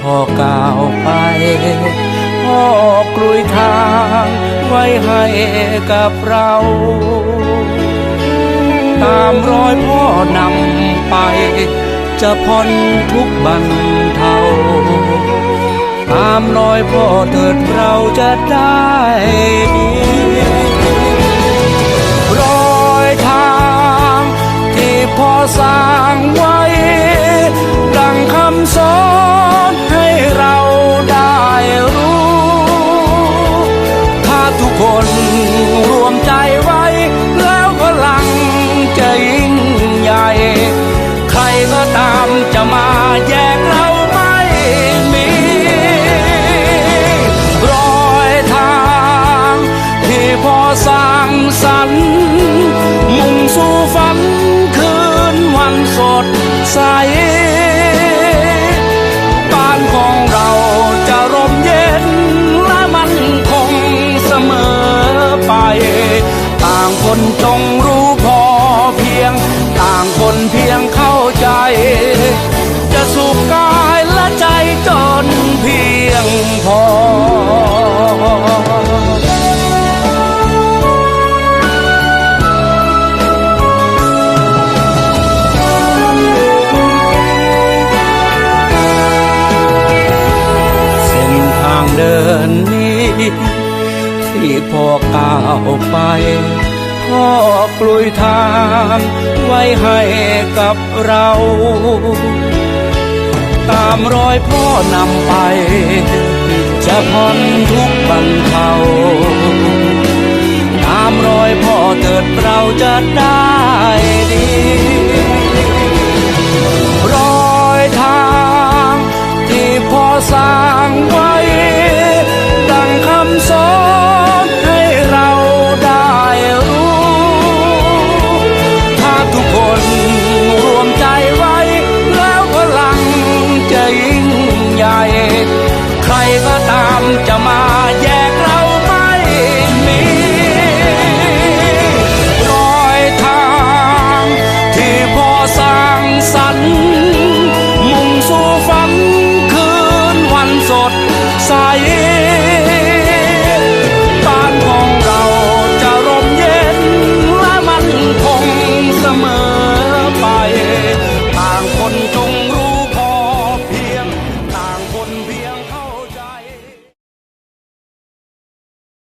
พ่อก้าวไปพ่อกลุยทางไว้ให้กับเรา ตามรอยพ่อนำไป จะพ้นทุกบันเทาตามรอยพ่อเถิดเราจะได้ดีรอยทางที่พ่อสร้างามจะมาแย เดินนี้ ที่พ่อก้าวไป พ่อกลุยทางไว้ให้กับเรา ตามรอยพ่อนำไป จะพ้นทุกบรรเทาตามรอยพ่อเกิดเราจะได้ดีรอยทางที่พ่อสร้าง ใครก็ตามจะมาแยกเราไม่มีรอยทางที่พอสร้างสรรค์มุ่งสู่ฝันคืนวันสดใส